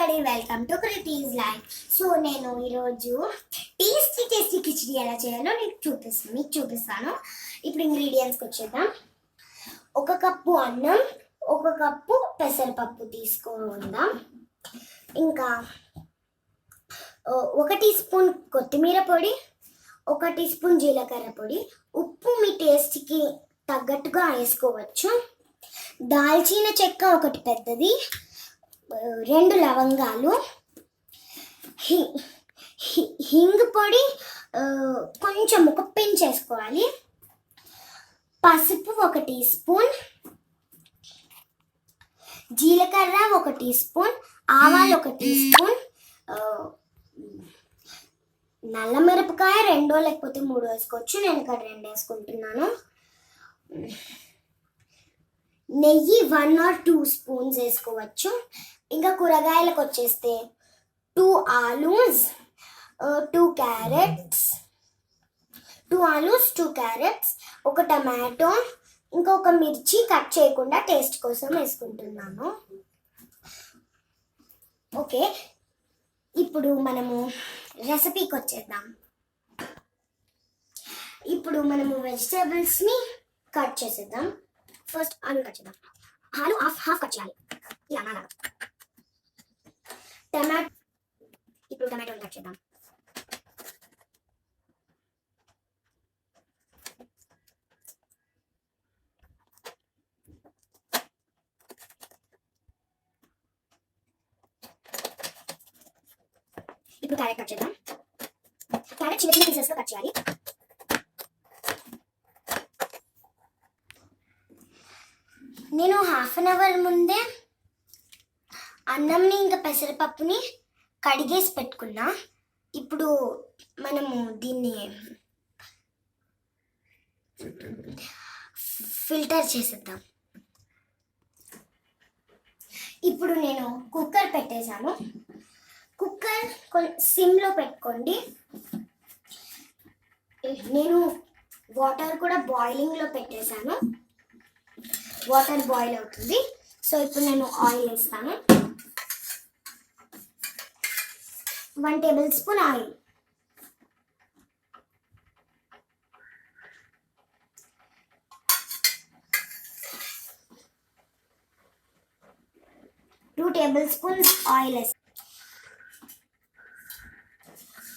Everybody welcome to Kriti's life so నేను ఈరోజు tasty tasty khichdi ఎలా చేయాలో నీకు చూపిస్తాను మీకు చూపిస్తాను. ఇప్పుడు ఇంగ్రీడియంట్స్కి వచ్చేద్దాం. ఒక కప్పు అన్నం ఒక కప్పు పెసరపప్పు తీసుకుందాం ఇంకా ఒక టీ స్పూన్ కొత్తిమీర పొడి ఒక టీ స్పూన్ జీలకర్ర పొడి. ఉప్పు మీ టేస్ట్కి తగ్గట్టుగా వేసుకోవచ్చు. దాల్చిన చెక్క ఒకటి పెద్దది. రెండు లవంగాలు హింగ్ పొడి కొంచెం ఒక పెంచేసుకోవాలి పసుపు ఒక టీ స్పూన్ జీలకర్ర ఒక టీ స్పూన్ ఆవాలు ఒక టీ స్పూన్ నల్ల మిరపకాయ రెండో లేకపోతే మూడో వేసుకోవచ్చు. నేను ఇక్కడ రెండు వేసుకుంటున్నాను. నెయ్యి వన్ ఆర్ టూ స్పూన్స్ వేసుకోవచ్చు. ఇంకా కూరగాయలకు వచ్చేస్తే two ఆలూస్ two carrots two ఆలూస్ two carrots ఒక టమాటో ఇంకొక మిర్చి కట్ చేయకుండా టేస్ట్ కోసం వేసుకుంటున్నాను. ఓకే ఇప్పుడు మనము రెసిపీకి వచ్చేద్దాం. ఇప్పుడు మనము వెజిటేబుల్స్ని కట్ చేసేద్దాం. ఫస్ట్ ఆలు కట్ చేద్దాం. ఆలు హాఫ్ హాఫ్ కట్ చేయాలి. ఇలా టమాటో ఇప్పుడు టమాటోలు కట్ చేద్దాం. ఇప్పుడు క్యారెట్ కట్ చేద్దాం. క్యారెట్ చిన్న చిన్న పీసెస్గా కట్ చేయాలి. నేను హాఫ్ అన్ అవర్ ముందే అన్నంని ఇంకా పెసరపప్పుని కడిగేసి పెట్టుకున్నా. ఇప్పుడు మనము దీన్ని ఫిల్టర్ చేసేద్దాం. ఇప్పుడు నేను కుక్కర్ పెట్టేశాను. కుక్కర్ కొన్- సిమ్లో పెట్టుకోండి. నేను వాటర్ కూడా బాయిలింగ్లో పెట్టేశాను. వాటర్ బాయిల్ అవుతుంది. సో ఇప్పుడు నేను ఆయిల్ వేస్తాను. One tablespoon oil two tablespoons oil వేస్తాను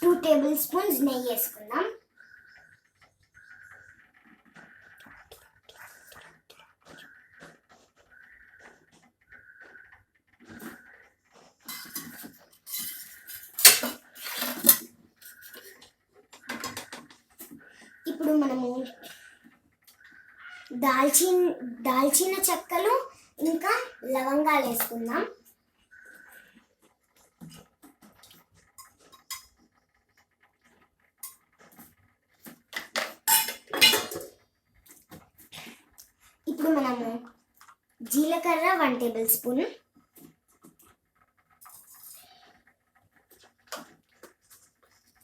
టూ టేబుల్ స్పూన్స్ నెయ్యి వేసుకుందాం ఇప్పుడు మనము దాల్చిన దాల్చిన చెక్కలు ఇంకా లవంగాలు వేసుకుందాం. ఇప్పుడు మనము జీలకర్ర వన్ టేబుల్ స్పూన్.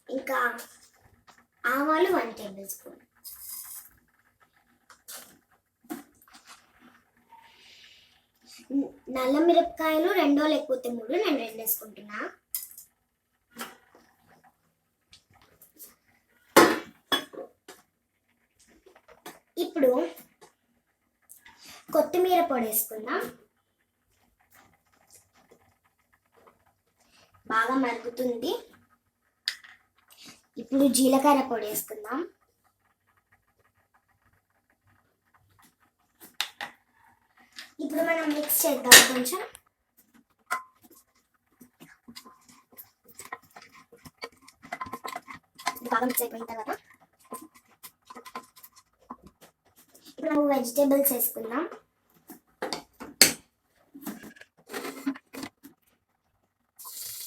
ఇంకా ఆవాలు వన్ టేబుల్ స్పూన్. నల్ల మిరపకాయలు రెండో లేకపోతే మూడు నేను రెండు వేసుకుంటున్నా ఇప్పుడు కొత్తిమీర పొడి వేసుకుందాం బాగా మరుగుతుంది. ఇప్పుడు జీలకర్ర పొడి వేసుకుందాం. ఇప్పుడు మనం మిక్స్ చేద్దాం కొంచెం. బాగా మిక్స్ అయిపోయిన తర్వాత ఇప్పుడు మనం వెజిటేబుల్స్ వేసుకుందాం.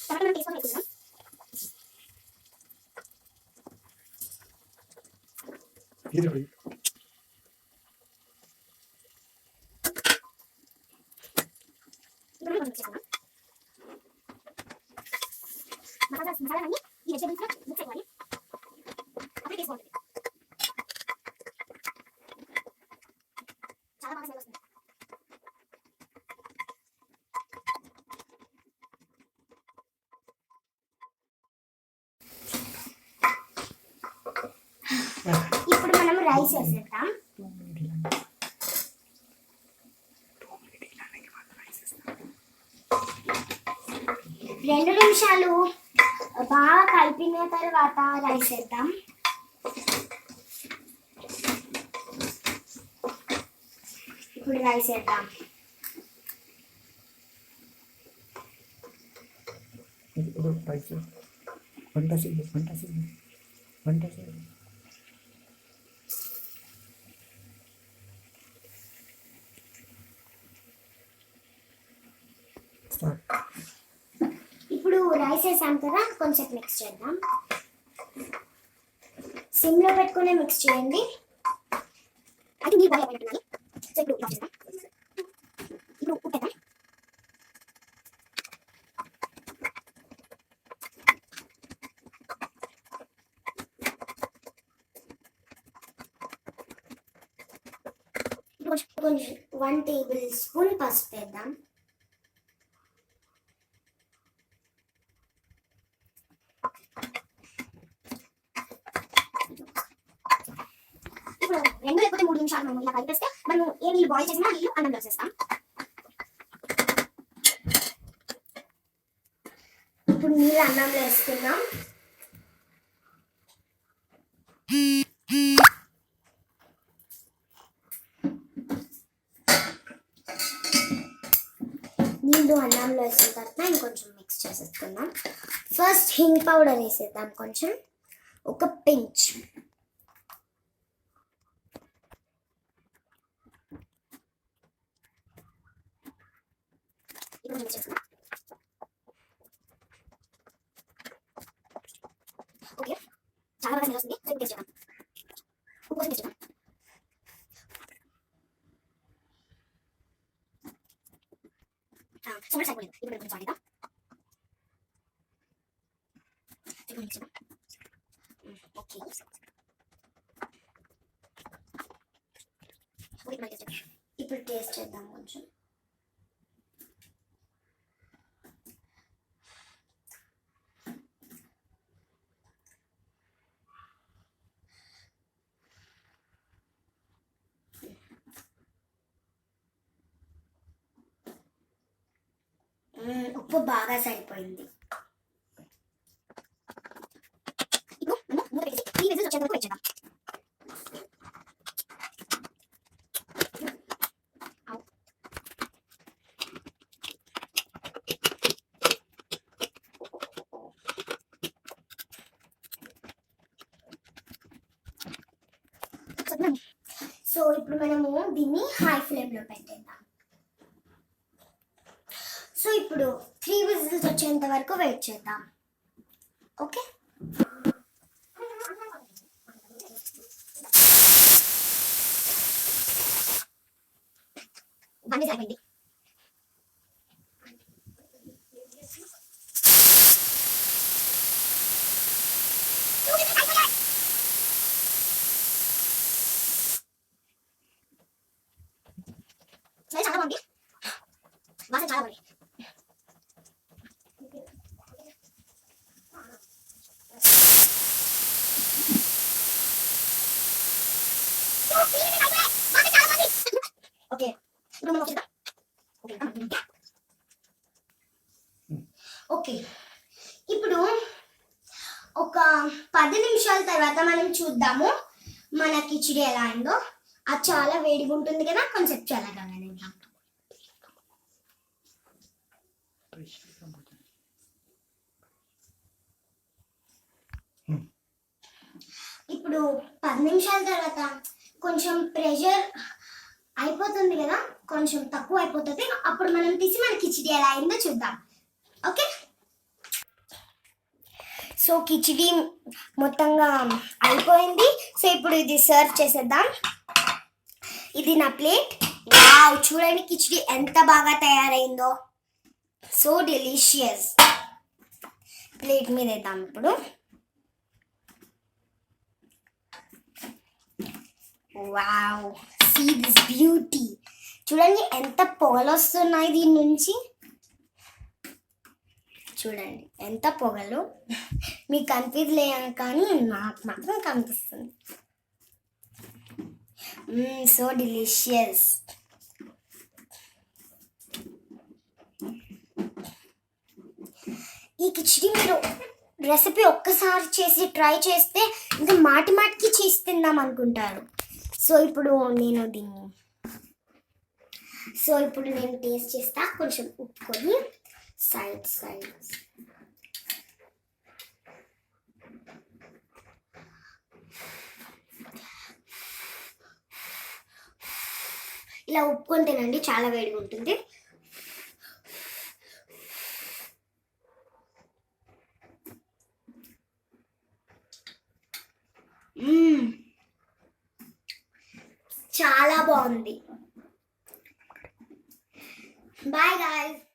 టమాటా మనం తీసుకొని వేసుకుందాం. ఇప్పుడు మనం మిక్స్ చేసుకుందాం మసాలా మసాలా అన్ని ఈ వెజిటేబుల్స్లో మిక్స్ అవ్వాలి అప్పుడే టేస్ట్ బాగుంటుంది చాలా బాగా స్మెల్ వస్తుంది రైస్ వేసేద్దాం రెండు నిమిషాలు బాగా కలిపిన తర్వాత రైస్ వేద్దాం. ఇప్పుడు రైస్ వేద్దాం. ఇప్పుడు రైస్. వంట చేయి వంట చేయి వంట చేయి. ఇప్పుడు రైస్ వేసాం కదా కొంచెం మిక్స్ చేద్దాం. సిమ్లో పెట్టుకునే మిక్స్ చేయండి. అది నీళ్ళు బాగా అయిపోయినట్టున్నాయి. సో ఇప్పుడు ఉప్పు కొంచెం కొంచెం వన్ టేబుల్ స్పూన్ పసుపు వేద్దాం ఇప్పుడు రెండు లేకపోతే మూడు నిమిషాలు మనం ఇలా కలిపేస్తే మనం ఏ నీళ్ళు బాయిల్ చేసినా నీళ్ళు అన్నం వేసేస్తాం. ఇప్పుడు నీళ్ళు అన్నంలో వేసుకుందాం. నీళ్ళు అన్నంలో వేసిన తర్వాత ఇంకొంచెం మిక్స్ చేసేసుకుందాం. ఫస్ట్ హింగ్ పౌడర్ వేసేద్దాం కొంచెం. ఒక పించ్. ఇప్పుడు మిక్స్ చేసుకుందాం ఓకే చాలా బాగా వస్తుంది సో టేస్ట్ చేద్దాం ఉప్పు కొంచెం టేస్ట్ చేద్దాం సమ్మర్ సరిపోలేదు ఇప్పుడు కొంచెం సాగిద్దాం ఇప్పుడు మిక్స్ చేద్దాం ఓకే ఓకే ఇప్పుడు టేస్ట్ చేద్దాం ఇప్పుడు టేస్ట్ చేద్దాం కొంచెం మ్మ్, ఉప్పు బాగా సరిపోయింది ఇప్పుడు మనం మూత పెట్టేసి త్రీ విజిల్స్ వచ్చేంత వరకు వెయిట్ ఉప్పు బాగా సరిపోయింది. సో ఇప్పుడు మనము దీన్ని హై ఫ్లేమ్లో పెట్టేద్దాం. సో ఇప్పుడు త్రీ విజిల్స్ వచ్చేంత వరకు వెయిట్ చేద్దాం ఓకే బండి సరిపోయింది స్మెల్ చాలా బాగుంది వాసన చాలా బాగుంది ఓకే ఇప్పుడు మనం వచ్చేద్దాం ఓకే. ఇప్పుడు ఒక పది నిమిషాల తర్వాత మనం చూద్దాము మన కిచిడి ఎలా అయిందో. అది చాలా వేడిగా ఉంటుంది కదా కొంచెం చల్లగా తింటాం ఇప్పుడు పది నిమిషాల తర్వాత కొంచెం ప్రెషర్ అయిపోతుంది కదా కొంచెం తక్కువ అయిపోతుంది. అప్పుడు మనం తీసి మన కిచిడి ఎలా అయిందో చూద్దాం. ఓకే? సో కిచిడి మొత్తంగా అయిపోయింది. సో ఇప్పుడు ఇది సర్వ్ చేసేద్దాం. ఇది నా ప్లేట్ వావ్ చూడండి కిచిడి ఎంత బాగా తయారైందో. సో డెలిషియస్ ప్లేట్ మీద వేద్దాం ఇప్పుడు. వావ్ సీ దిస్ బ్యూటీ చూడండి ఎంత పొగలు వస్తున్నాయి దీని నుంచి. చూడండి ఎంత పొగలు. మీకు కనిపించలేదు కానీ నాకు మాత్రం కనిపిస్తుంది. So delicious. ఈ కిచిడి మీరు రెసిపీ ఒక్కసారి చేసి ట్రై చేస్తే ఇంకా మాటి మాటికి చేసి తిందాం అనుకుంటారు. సో ఇప్పుడు నేను దీన్ని సో ఇప్పుడు నేను టేస్ట్ చేస్తా కొంచెం ఉప్పుకొని సైడ్ సైడ్ ఇలా ఉప్పుకొని తినండి చాలా వేడిగా ఉంటుంది. చాలా బాగుంది. Bye guys.